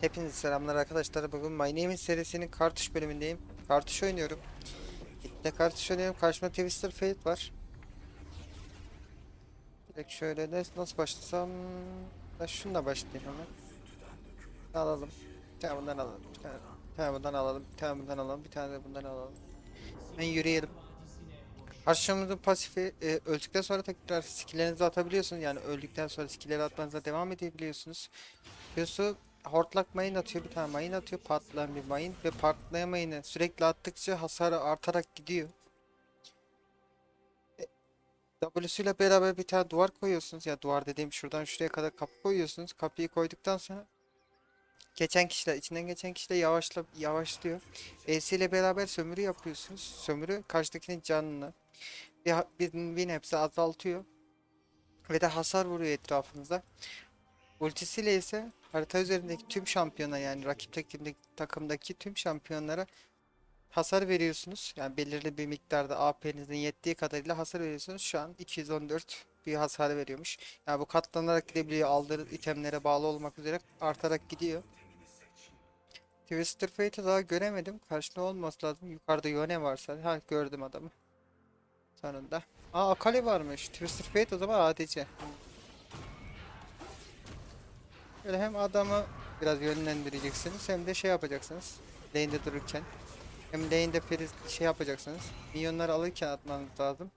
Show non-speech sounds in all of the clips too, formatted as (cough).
Hepinize selamlar arkadaşlar. Bugün My Name is serisinin kartuş bölümündeyim. Kartuş oynuyorum. İlk kartuş oynuyorum. Karşımda Twister Fate var. Direkt şöyle ne, nasıl başlasam? Ben şununla başlayayım hemen. Alalım. Bir tane bundan alalım. Bir tane, bir tane bundan alalım. Bir tane bundan alalım. Bir tane de bundan alalım. Ben yürüyelim. Karşımızda pasifi e, öldükten sonra tekrar skilllerinizi atabiliyorsunuz. Yani öldükten sonra skillleri atmanıza devam edebiliyorsunuz. Q'su hortlak mayın atıyor. Bir tane mayın atıyor. Patlayan bir mayın. Ve patlayan mayını sürekli attıkça hasarı artarak gidiyor. E, W'suyla beraber bir tane duvar koyuyorsunuz. Ya duvar dediğim şuradan şuraya kadar kapı koyuyorsunuz. Kapıyı koyduktan sonra geçen kişiler, içinden geçen kişiler yavaşla, yavaşlıyor. E'si ile beraber sömürü yapıyorsunuz. Sömürü karşıdakinin canını bir, bir, bir nebze azaltıyor. Ve de hasar vuruyor etrafınıza. Ultisiyle ise harita üzerindeki tüm şampiyona yani rakip takımdaki, tüm şampiyonlara hasar veriyorsunuz. Yani belirli bir miktarda AP'nizin yettiği kadarıyla hasar veriyorsunuz. Şu an 214 bir hasar veriyormuş. Yani bu katlanarak gidebiliyor. Aldığı itemlere bağlı olmak üzere artarak gidiyor. Twister Fate'i daha göremedim. Karşında olması lazım. Yukarıda Yone varsa. Ha gördüm adamı. Sonunda. Aa Akali varmış. Twister Fate o zaman ADC. Böyle hem adamı biraz yönlendireceksiniz hem de şey yapacaksınız. Lane'de dururken. Hem lane'de periz şey yapacaksınız. Minyonları alırken atmanız lazım.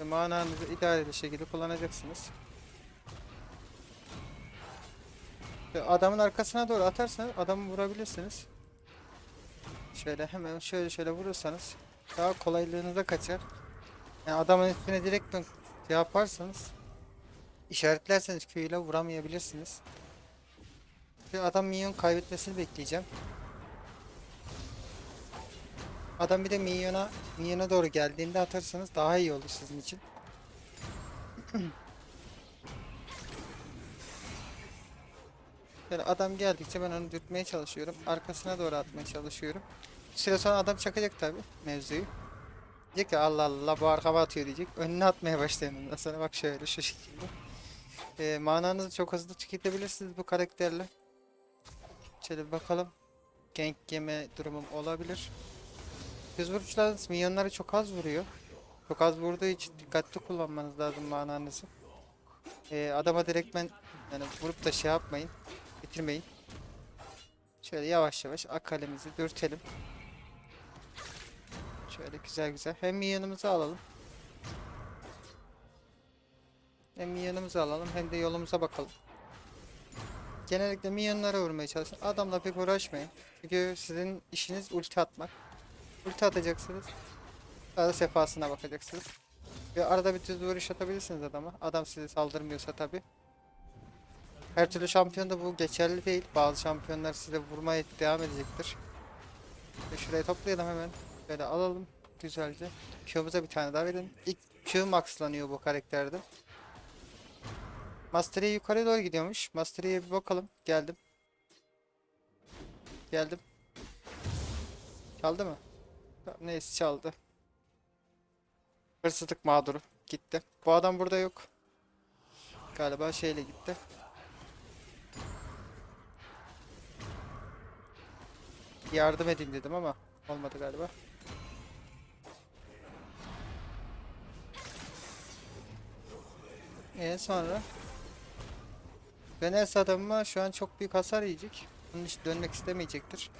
Ve mananızı idareli şekilde kullanacaksınız. Adamın arkasına doğru atarsanız adamı vurabilirsiniz. Şöyle hemen şöyle şöyle vurursanız daha kolaylığınıza kaçar. Yani adamın üstüne direkt şey yaparsanız işaretlerseniz Q'yla vuramayabilirsiniz. Ve adam minyon kaybetmesini bekleyeceğim. Adam bir de minyona minyona doğru geldiğinde atarsanız daha iyi olur sizin için. (clears throat) Böyle adam geldikçe ben onu dürtmeye çalışıyorum. Arkasına doğru atmaya çalışıyorum. Bir süre sonra adam çakacak tabi mevzuyu. Diyecek ki Allah Allah bu arkama atıyor diyecek. Önüne atmaya başlayın ondan bak şöyle şu şekilde. Ee, mananızı çok hızlı tüketebilirsiniz bu karakterle. Şöyle bakalım. Gank yeme durumum olabilir. Düz vurucularınız minyonları çok az vuruyor. Çok az vurduğu için dikkatli kullanmanız lazım mananızı. Ee, adama direktmen yani vurup da şey yapmayın. Bitirmeyin. Şöyle yavaş yavaş akalemizi dürtelim. Şöyle güzel güzel. Hem minyonumuzu alalım. Hem minyonumuzu alalım hem de yolumuza bakalım. Genellikle minyonlara vurmaya çalışın. Adamla pek uğraşmayın. Çünkü sizin işiniz ulti atmak. Ulti atacaksınız. Arada sefasına bakacaksınız. Ve arada bir düz vuruş atabilirsiniz adama. Adam size saldırmıyorsa tabi. Her türlü şampiyonda bu geçerli değil. Bazı şampiyonlar size vurmaya devam edecektir. Ve şurayı toplayalım hemen. Böyle alalım güzelce. Q'muza bir tane daha verin. İlk Q maxlanıyor bu karakterde. Mastery'e yukarı doğru gidiyormuş. Mastery'e bir bakalım. Geldim. Geldim. Çaldı mı? Neyse çaldı. Hırsızlık mağduru. Gitti. Bu adam burada yok. Galiba şeyle gitti. Yardım edeyim dedim ama olmadı galiba. E sonra Venes adamıma şu an çok büyük hasar yiyecek. Onun için dönmek istemeyecektir.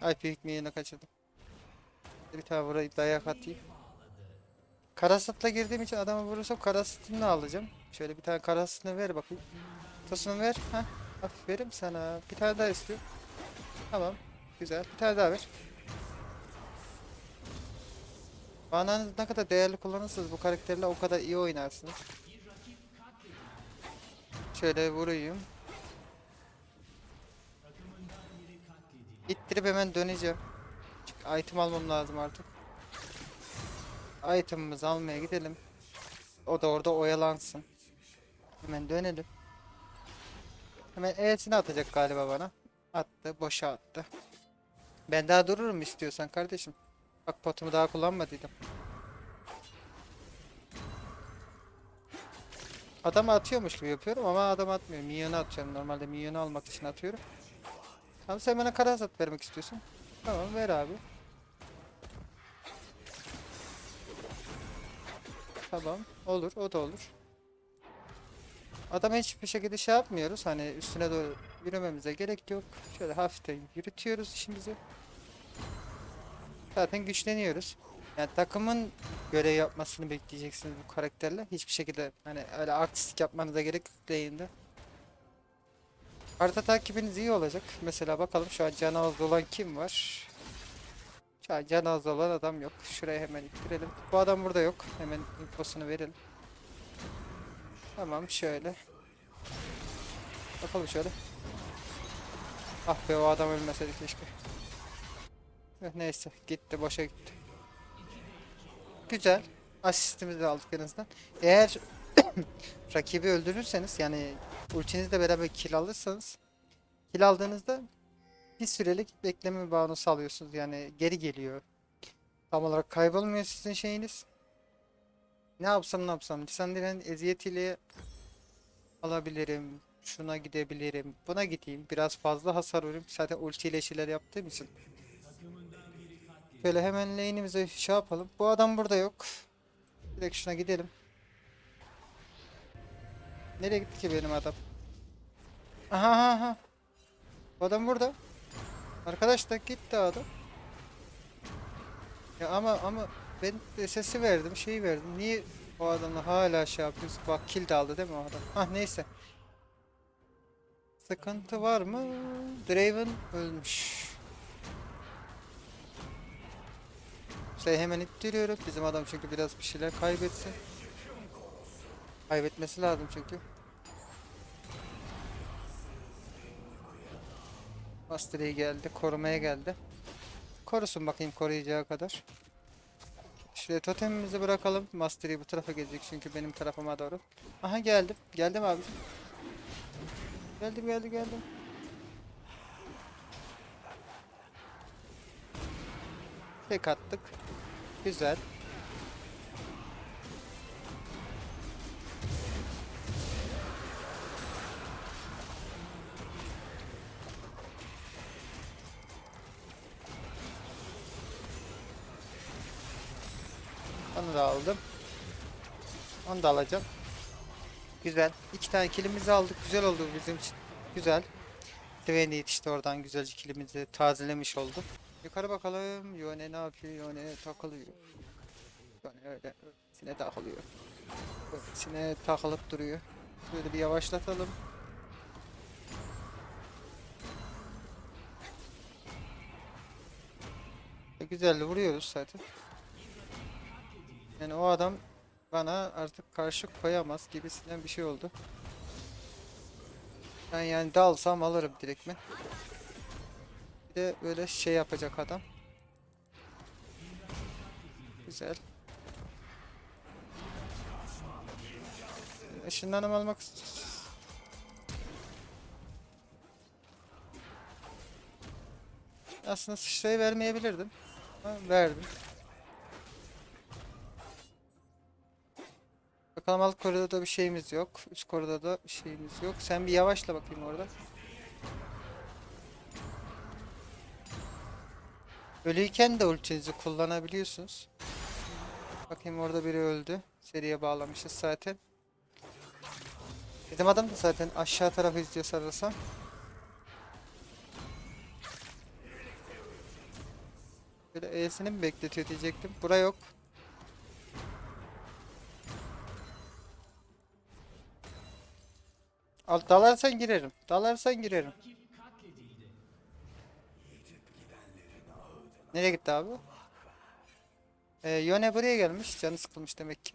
Ay büyük minyona kaçırdım. Bir tane burayı dayak atayım. Karasatla girdiğim için adamı vurursam karasatını alacağım. Şöyle bir tane karasatını ver bakayım. Tosunu ver. Heh. Aferin sana. Bir tane daha istiyor. Tamam. Güzel. Bir tane daha ver. Mananızı ne kadar değerli kullanırsanız bu karakterle o kadar iyi oynarsınız. Şöyle vurayım. İttirip hemen döneceğim. Çünkü item almam lazım artık. Item'ımızı almaya gidelim. O da orada oyalansın. Hemen dönelim. Hemen E'sini atacak galiba bana. Attı, boşa attı. Ben daha dururum istiyorsan kardeşim. Bak potumu daha kullanmadıydım. adamı atıyormuş gibi yapıyorum ama adam atmıyor. Minyonu atıyorum. Normalde minyonu almak için atıyorum. Tamam sen bana kara hasat vermek istiyorsun. Tamam ver abi. Tamam. Olur. O da olur. Adama hiçbir şekilde şey yapmıyoruz. Hani üstüne doğru yürümemize gerek yok. Şöyle hafiften yürütüyoruz işimizi. Zaten güçleniyoruz. Yani takımın görev yapmasını bekleyeceksiniz bu karakterle. Hiçbir şekilde hani öyle artistik yapmanıza gerek yok lane'de. Harita takibiniz iyi olacak. Mesela bakalım şu an canı az olan kim var? Şu an canı az olan adam yok. Şuraya hemen ittirelim. Bu adam burada yok. Hemen infosunu verelim. Tamam şöyle. Bakalım şöyle. Ah be o adam ölmeseydi keşke. Eh, Neyse gitti boşa gitti. Güzel. Asistimizi aldık en. Eğer (coughs) rakibi öldürürseniz yani ultinizle beraber kill alırsanız kill aldığınızda bir sürelik bekleme bonusu alıyorsunuz. Yani geri geliyor. Tam olarak kaybolmuyor sizin şeyiniz. Ne yapsam ne yapsam. Lisandra'nın eziyetiyle alabilirim. Şuna gidebilirim. Buna gideyim. Biraz fazla hasar vurayım. Zaten ultiyle şeyler yaptığım için. Şöyle hemen lane'imize şey yapalım. Bu adam burada yok. Direkt şuna gidelim. Nereye gitti ki benim adam? Aha aha aha. Bu adam burada. Arkadaşlar gitti adam. Ya ama ama ben sesi verdim, şeyi verdim. Niye o adamla hala şey yapıyorsun? Bak kill de aldı değil mi o adam? Ah neyse. Sıkıntı var mı? Draven ölmüş. Şey hemen ittiriyorum. Bizim adam çünkü biraz bir şeyler kaybetsin. Kaybetmesi lazım çünkü. Mastery geldi. Korumaya geldi. Korusun bakayım koruyacağı kadar. Şuraya totemimizi bırakalım. Mastery bu tarafa gelecek çünkü benim tarafıma doğru. Aha geldim. Geldim abi. Geldim geldim geldim. Tek attık. Güzel. Onu da aldım. Onu da alacağım. Güzel. İki tane kilimizi aldık. Güzel oldu bizim için. Güzel. Dwayne yetişti oradan güzelce kilimizi tazelemiş oldu. Yukarı bakalım. Yone ne yapıyor? Yone takılıyor. Yone öyle öylesine takılıyor. Öylesine takılıp duruyor. Böyle bir yavaşlatalım. E, güzel vuruyoruz zaten. Yani o adam bana artık karşı koyamaz gibisinden bir şey oldu. Ben yani dalsam alırım direktmen. Bir de böyle şey yapacak adam. Güzel. Işınlanım almak ist- Aslında sıçrayı vermeyebilirdim. Ama verdim. Bakalım alt koridorda bir şeyimiz yok. Üst koridorda bir şeyimiz yok. Sen bir yavaşla bakayım orada. Ölüyken de ultinizi kullanabiliyorsunuz. Bakayım orada biri öldü. Seriye bağlamışız zaten. Bizim adam da zaten aşağı tarafı izliyor sanırsam. Böyle E'sini mi bekletiyor diyecektim. Bura yok. Al dalarsan girerim. Dalarsan girerim. Nereye gitti abi? Ee, Yone buraya gelmiş. Canı sıkılmış demek ki.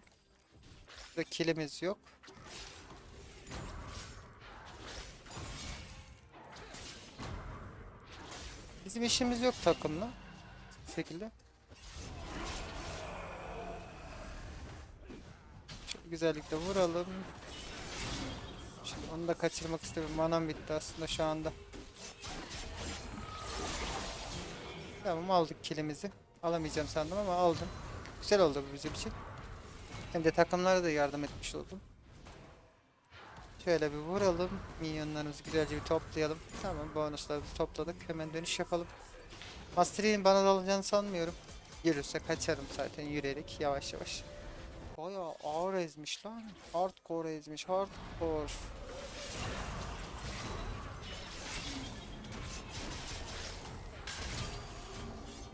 Burada kilimiz yok. Bizim işimiz yok takımla. Bu şekilde. Şöyle güzellikle vuralım. Şimdi onu da kaçırmak istemiyorum. Manam bitti aslında şu anda. Tamam aldık kilimizi. Alamayacağım sandım ama aldım. Güzel oldu bu bizim için. Hem de takımlara da yardım etmiş oldum. Şöyle bir vuralım. Minyonlarımızı güzelce bir toplayalım. Tamam bonuslarımızı topladık. Hemen dönüş yapalım. Master'in bana dalacağını sanmıyorum. Yürürse kaçarım zaten yürüyerek yavaş yavaş. Bayağı ağır ezmiş lan. Hardcore ezmiş. Hardcore.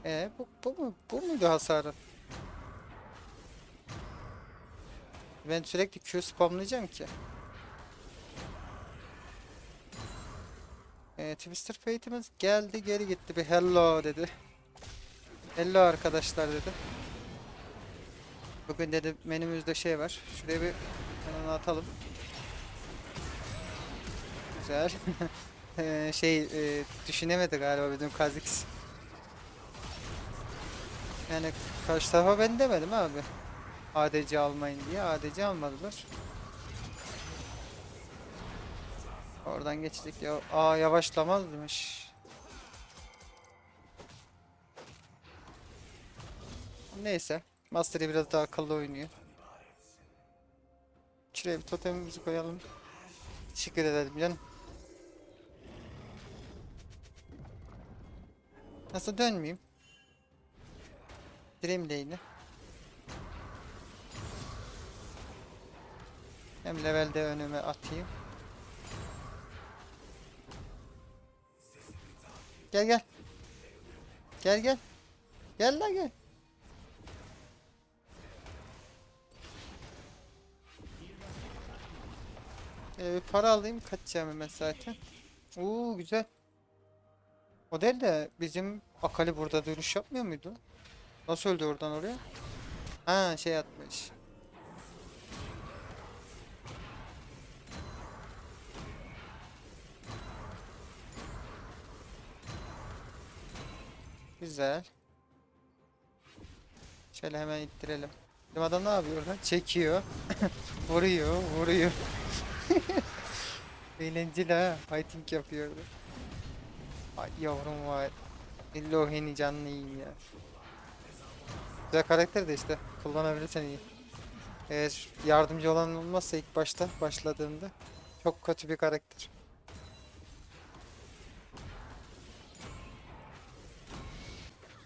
E bu, bu mu? Bu muydu hasarı? Ben sürekli Q spamlayacağım ki. E, Twister Fate'imiz geldi geri gitti bir hello dedi. Hello arkadaşlar dedi. Bugün dedi menümüzde şey var. Şuraya bir hemen atalım. Güzel. Eee, (laughs) şey e, düşünemedi galiba bizim Kha'Zix. Yani karşı tarafa ben demedim abi. ADC almayın diye ADC almadılar. Oradan geçtik ya. Aa yavaşlamazmış. Neyse. Master'ı biraz daha akıllı oynuyor. Şuraya bir totemimizi koyalım. Teşekkür ederim canım. Nasıl dönmeyeyim? Dream Lane'i. Hem levelde önüme atayım. Gel gel. Gel gel. Gel la gel. Ee, para alayım kaçacağım hemen zaten. Oo güzel. O değil de bizim Akali burada dönüş yapmıyor muydu? Nasıl öldü oradan oraya? Ha şey atmış. Güzel. Şöyle hemen ittirelim. Bizim adam ne yapıyor orada? Çekiyor. (laughs) vuruyor, vuruyor. (laughs) Eğlenceli ha. Fighting yapıyordu. Ay yavrum vay. Illohini canlı yiyeyim ya. Güzel karakter de işte. Kullanabilirsen iyi. Eğer yardımcı olan olmazsa ilk başta başladığında çok kötü bir karakter.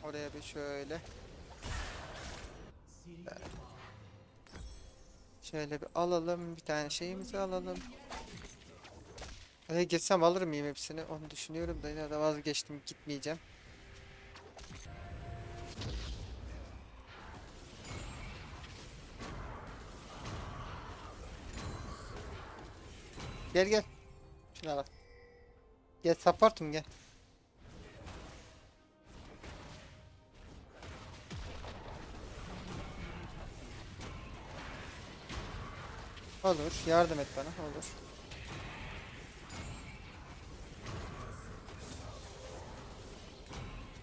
Oraya bir şöyle. Şöyle bir alalım. Bir tane şeyimizi alalım. Oraya gitsem alır mıyım hepsini? Onu düşünüyorum da yine de vazgeçtim. Gitmeyeceğim. Gel gel. Şuna bak. Gel supportum gel. Olur. Yardım et bana. Olur.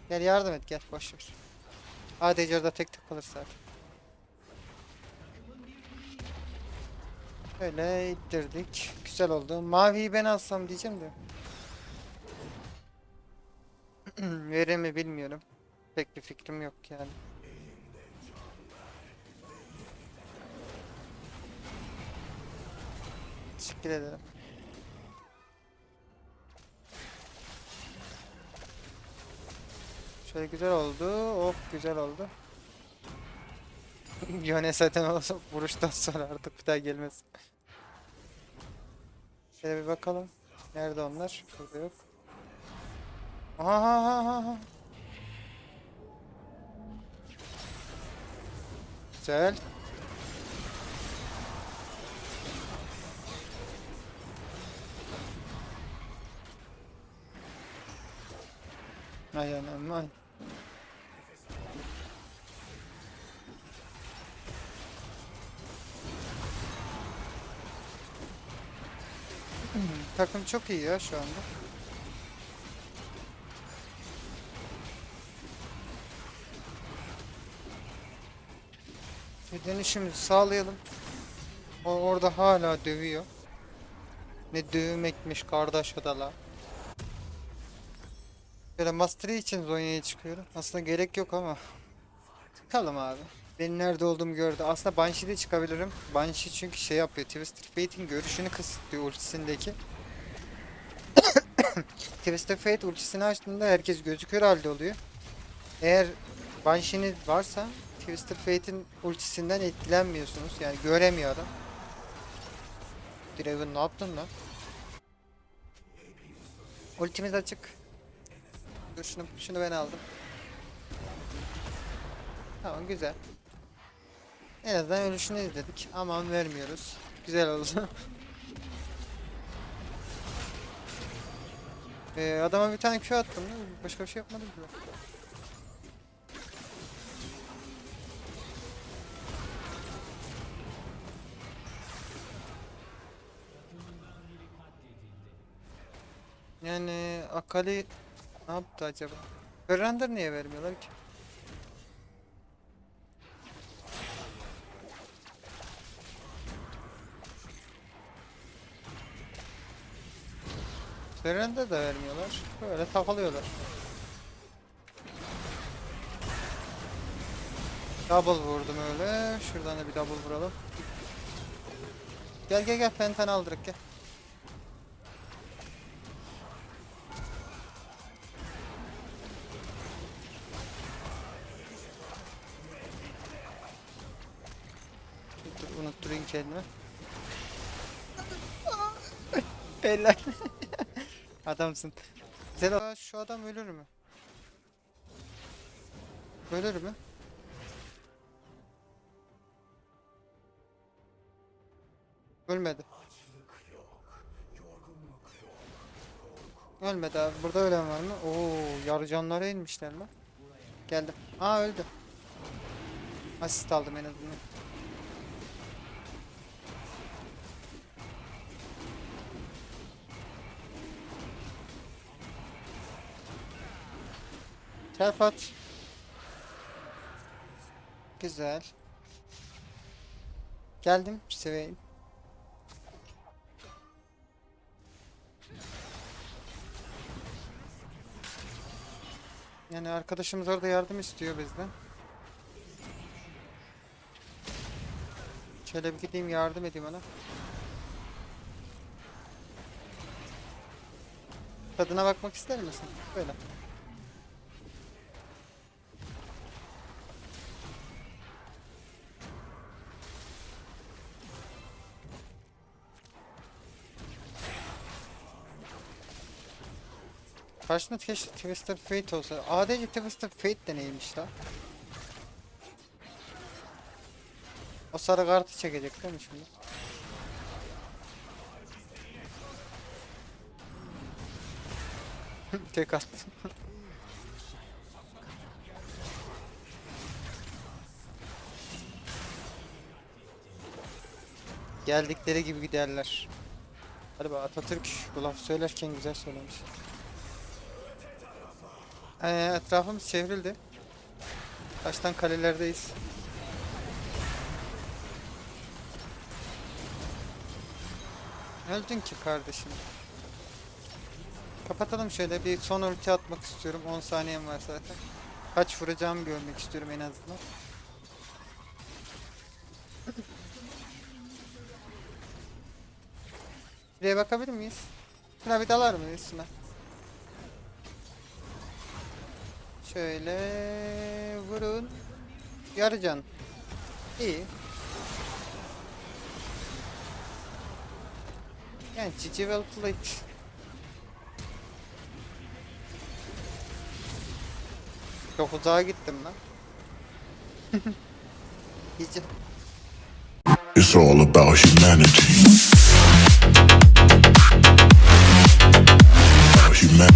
Gel yardım et gel. Boş ver. ADC orada tek tek kalır zaten. Öyle ittirdik. Güzel oldu. Maviyi ben alsam diyeceğim de. (clears throat) Verir mi bilmiyorum. Pek bir fikrim yok yani. Teşekkür ederim. Şöyle güzel oldu. Hop güzel oldu. (laughs) Yone zaten o (laughs) vuruştan sonra artık bir daha gelmez. Şöyle bir bakalım. Nerede onlar? Burada yok. Aha, aha, aha, aha. Güzel. Ay anam ay. Takım çok iyi ya şu anda. Dönüşümüzü sağlayalım. O orada hala dövüyor. Ne dövmekmiş kardeş o da la. Böyle Mastery için Zonya'ya çıkıyorum. Aslında gerek yok ama. Çıkalım abi. Benim nerede olduğumu gördü. Aslında Banshee'de çıkabilirim. Banshee çünkü şey yapıyor. Twisted Fate'in görüşünü kısıtlıyor ultisindeki. (coughs) Twisted Fate ultisini açtığında herkes gözü kör halde oluyor. Eğer Banshee'niz varsa Twisted Fate'in ultisinden etkilenmiyorsunuz. Yani göremiyor adam. Draven ne yaptın lan? Ultimiz açık. Dur şunu, şunu ben aldım. Tamam güzel. En azından ölüşünü izledik. Aman vermiyoruz. Güzel oldu. (laughs) ee, adama bir tane Q attım. Başka bir şey yapmadım ki. Yani Akali ne yaptı acaba? Surrender niye vermiyorlar ki? Surrender da vermiyorlar. Böyle takılıyorlar. Double vurdum öyle. Şuradan da bir double vuralım. Gel gel gel pentan aldırık gel. Dur, unutturayım kendimi. (laughs) Helal. Adamsın. Zela şu adam ölür mü? Ölür mü? Ölmedi. Ölmedi abi. Burada ölen var mı? Oo, yarı canlara inmişler lan. Geldim. Aa öldü. Asist aldım en azından. At. Güzel. Geldim seveyim. Yani arkadaşımız orada yardım istiyor bizden. Şöyle bir gideyim yardım edeyim ona. Tadına bakmak ister misin? Böyle. Karşında keşke Twisted Fate olsa. ADC Twisted Fate de neymiş la? O sarı kartı çekecek değil mi şimdi? (laughs) Tek attım. Geldikleri gibi giderler. Hadi bak Atatürk bu laf söylerken güzel söylemiş. Ee, etrafımız çevrildi. Taştan kalelerdeyiz. Öldün ki kardeşim. Kapatalım şöyle bir son ulti atmak istiyorum. 10 saniyem var zaten. Kaç vuracağımı görmek istiyorum en azından. Şuraya bakabilir miyiz? Şuna bir dalar mıyız şuna? Şöyle vurun. Yarı can. İyi. Yani GG well played. Çok uzağa gittim lan. (laughs) GG. It's all about humanity. Human